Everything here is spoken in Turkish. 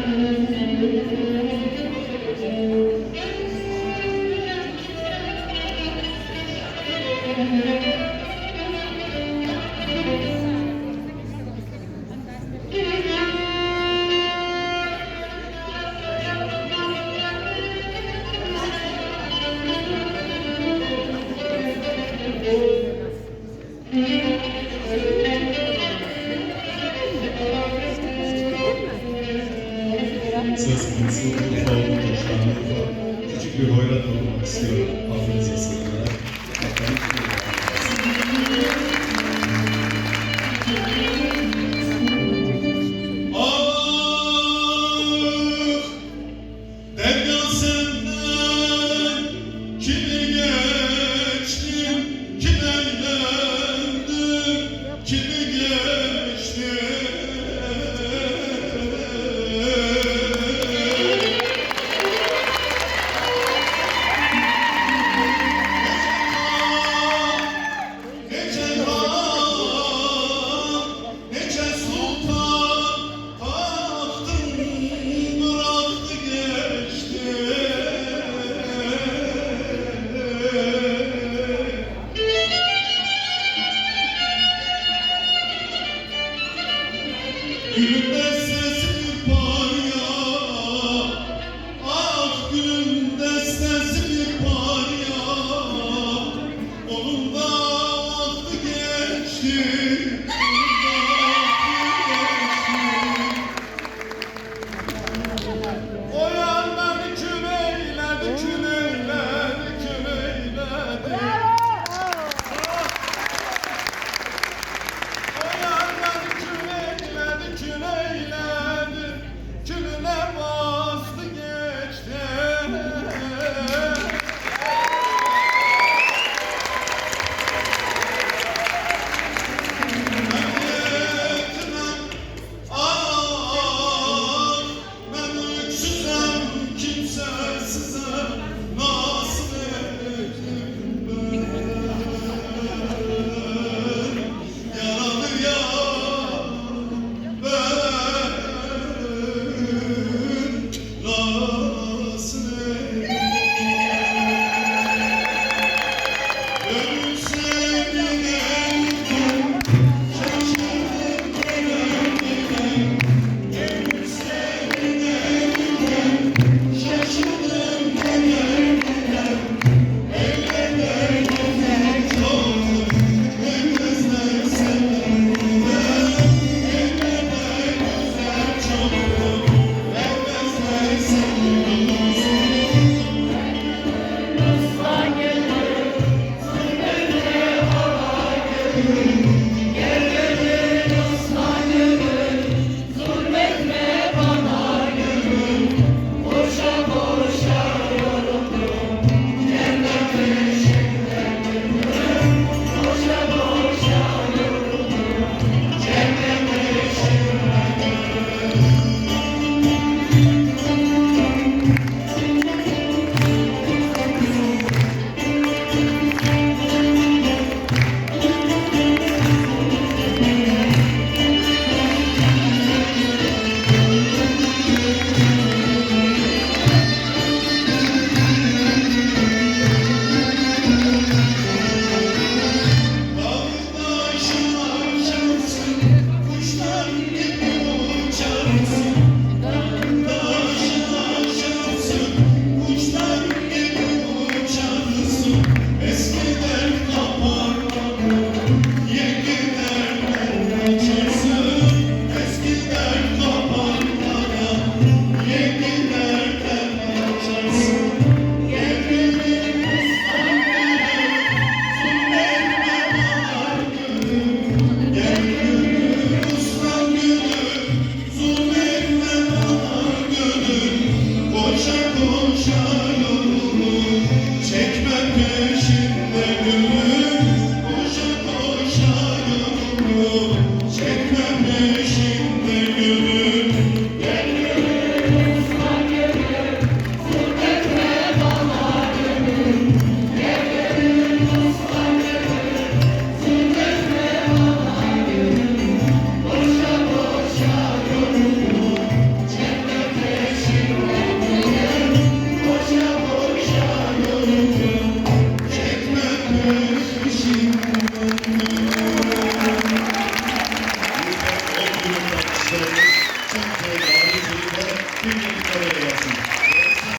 Thank you. Söz konusu şu anda Urfa. Küçük bir hoyrat olmak istiyorum. Sığınarak.